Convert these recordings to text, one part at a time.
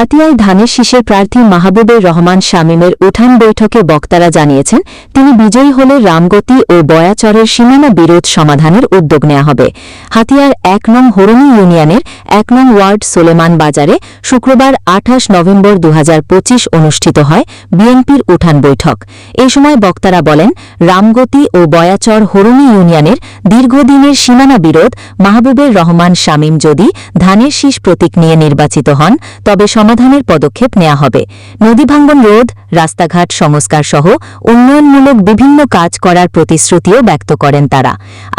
হাতিয়ায় ধানের শীষের প্রার্থী মাহবুবের রহমান শামীমের উঠান বৈঠকে বক্তারা জানিয়েছেন, তিনি বিজয়ী হলে রামগতি ও বয়াচরের সীমানা বিরোধ সমাধানের উদ্যোগ নেওয়া হবে। হাতিয়ার এক নং হরণী ইউনিয়নের এক নং ওয়ার্ড সোলেমান বাজারে শুক্রবার আঠাশ নভেম্বর দু হাজার পঁচিশ অনুষ্ঠিত হয় বিএনপির উঠান বৈঠক। এ সময় বক্তারা বলেন, রামগতি ও বয়াচর হরণী ইউনিয়নের দীর্ঘদিনের সীমানা বিরোধ মাহবুবের রহমান শামীম যদি ধানের শীষ প্রতীক নিয়ে নির্বাচিত হন, তবে সমাধানের পদক্ষেপ নেওয়া হবে। নদী ভাঙ্গন রোধ, রাস্তাঘাট সংস্কার সহ উন্নয়নমূলক বিভিন্ন কাজ করার প্রতিশ্রুতিও ব্যক্ত করেন তারা।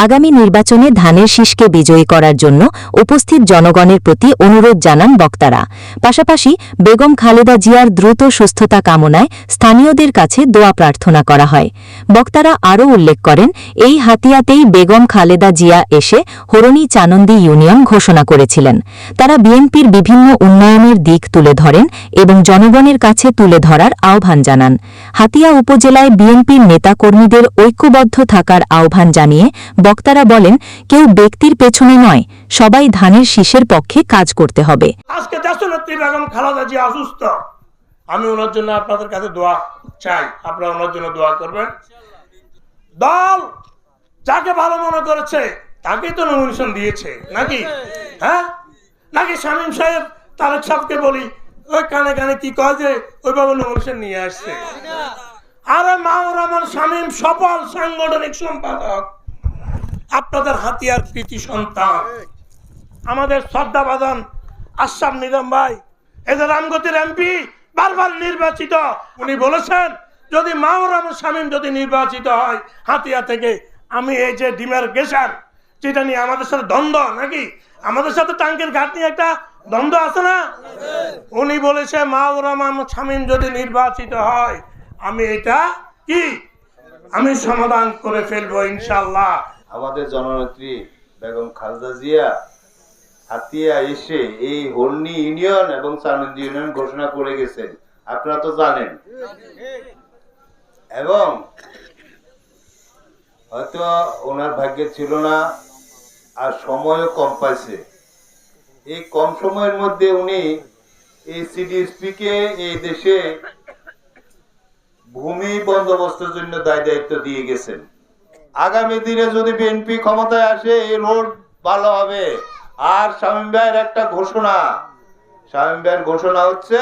আগামী নির্বাচনে ধানের শীষকে বিজয়ী করার জন্য উপস্থিত জনগণের প্রতি অনুরোধ জানান বক্তারা। পাশাপাশি বেগম খালেদা জিয়ার দ্রুত সুস্থতা কামনায় স্থানীয়দের কাছে দোয়া প্রার্থনা করা হয়। বক্তারা আরও উল্লেখ করেন, এই হাতিয়াতেই বেগম খালেদা জিয়া এসে হরণী চানন্দি ইউনিয়ন ঘোষণা করেছিলেন। তারা বিএনপির বিভিন্ন উন্নয়নের দিক তুলে ধরেন এবং জনগণের কাছে তুলে ধরার আহ্বান জানান। হাতিয়া উপজেলায় বিএনপির নেতাকর্মীদের ঐক্যবদ্ধ থাকার আহ্বান জানিয়ে বক্তারা বলেন, কেউ ব্যক্তির পেছনে নয়, সবাই ধানের শীষের পক্ষে কাজ করতে হবে। আমি ওনার জন্য আপনাদের কাছে দোয়া চাই। আপনারা ওনার জন্য দোয়া করবেন। দল যাকে ভালো মনে করেছে তাকে তো নমিনেশন দিয়েছে। নাকি? হ্যাঁ? নাকি শামীম সাহেব তারেক সাহেবকে বলি ওই কানে কানে কি কয় যে ওইভাবে নমিনেশন নিয়ে আসছে। আরে মাওর আমার শামীম, সফল সাংগঠনিক সম্পাদক। আপনাদের হাতিয়ার কৃতি সন্তান। আমাদের শ্রদ্ধা বাদন আসাম নিজাম ভাই এদের রামগতির এমপি, বারবার নির্বাচিত। উনি বলেছেন, যদি মাওর আমার শামীম যদি নির্বাচিত হয় হাতিয়া থেকে আমি এই যে ডিমের গেসার যেটা নিয়ে আমাদের সাথে দ্বন্দ্ব নাকি, আমাদের সাথে টাঙ্কের ঘাট নিয়ে একটা দ্বন্দ্ব আছে না? উনি বলেছে মাওর আমার শামীম যদি নির্বাচিত হয়, আমি এটা কি? আমি সমাধান করে ফেলব ইনশাল্লাহ আমাদের জননেত্রী বেগম খালেদা জিয়া হাতিয়া এসে এই হর্নি ইউনিয়ন এবং চানন্দ ইউনিয়ন ঘোষণা করে গেছেন। আপনারা তো জানেন। এবং হয়তো ওনার ভাগ্যে ছিল না, আর সময়ও কম পাইছে। এই কম সময়ের মধ্যে উনি এই সিডিএসপি কে এই দেশে ভূমি বন্দোবস্তের জন্য দায় দায়িত্ব দিয়ে গেছেন। আগামী দিনে যদি বিএনপি ক্ষমতায় আসে, এই রোড ভালো হবে। আর শামীম ভাইয়ের একটা ঘোষণা। শামীম ভাইয়ের ঘোষণা হচ্ছে,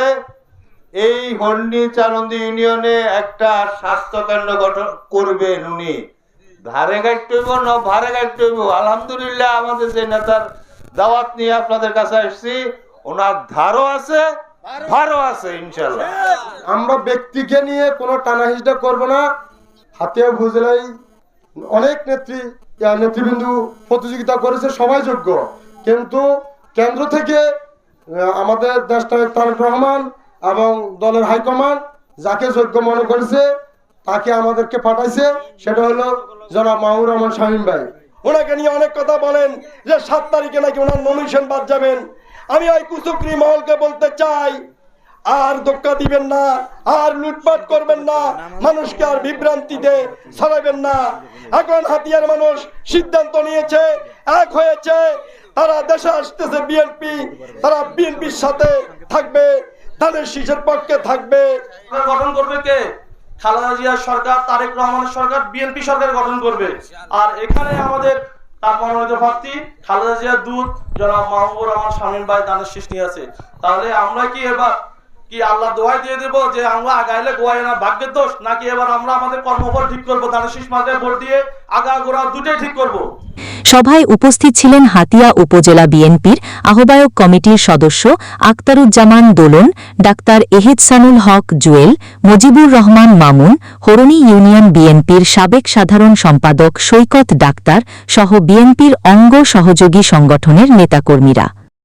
এই হন্ডি চানন্দি ইউনিয়নে একটা স্বাস্থ্য কেন্দ্র গঠন করবেন উনি। ধারে গাইতে হইব, না ভারে গাইতে হইব? আলহামদুলিল্লাহ, আমাদের যে নেতার দাওয়াত নিয়ে আপনাদের কাছে আসছি। ওনার ধারও আছে, ভারও আছে ইনশাল্লাহ আমরা ব্যক্তিকে নিয়ে কোনো টানাহিসটা করব না। হাতিয়া উপজেলায় অনেক নেত্রী নেতৃবৃন্দু প্রতিযোগিতা করেছে, সবাই যোগ্য। কিন্তু কেন্দ্র থেকে আমাদের দেশনায়ক তারেক রহমান এবং দলের হাইকমান্ড যাকে যোগ্য মনে করেছে, তাকে আমাদেরকে পাঠাইছে। সেটা হলো জনাব মাহুর রহমান শামীম ভাই। ওনাকে নিয়ে অনেক কথা বলেন যে সাত তারিখে নাকি ওনার নমিনেশন বাদ যাবেন। আমি ওই কুচুকরি মহলকে বলতে চাই, আর ধোক্কা দিবেন না, আর লুটপাট করবেন না, মানুষকে আর বিভ্রান্তিতে ছড়াবেন না। এখন হাতিয়ার মানুষ সিদ্ধান্ত নিয়েছে, এক হয়েছে, তারা দেশে আসতেছে বিএনপি তারা বিএনপির সাথে থাকবে, তাদের শীষের পক্ষে থাকবে। গঠন করবে কে? খালেদা সরকার, তারেক রহমানের সরকার বিএনপি সরকার গঠন করবে। আর এখানে আমাদের তার মনোনীত প্রার্থী খালেদা দূত জনাব মাহবুবুর রহমান ভাই দানের নিয়ে আছে। তাহলে আমরা কি এবার কি আল্লাহ দোয়াই দিয়ে দেবো যে আমরা আগাইলে গোয়াই না ভাগ্যের দোষ, নাকি এবার আমরা আমাদের কর্মফল ঠিক করব দানের শীষ মাথায় ভোট দিয়ে আগা গোড়া দুটোই ঠিক করব? সভায় উপস্থিত ছিলেন হাতিয়া উপজেলা বিএনপির আহ্বায়ক কমিটির সদস্য আক্তারুজ্জামান দোলন, ডাক্তার এহেদসানুল হক জুয়েল, মজিবুর রহমান মামুন, হরণী ইউনিয়ন বিএনপির সাবেক সাধারণ সম্পাদক সৈকত ডাক্তার সহ বিএনপির অঙ্গ সহযোগী সংগঠনের নেতাকর্মীরা।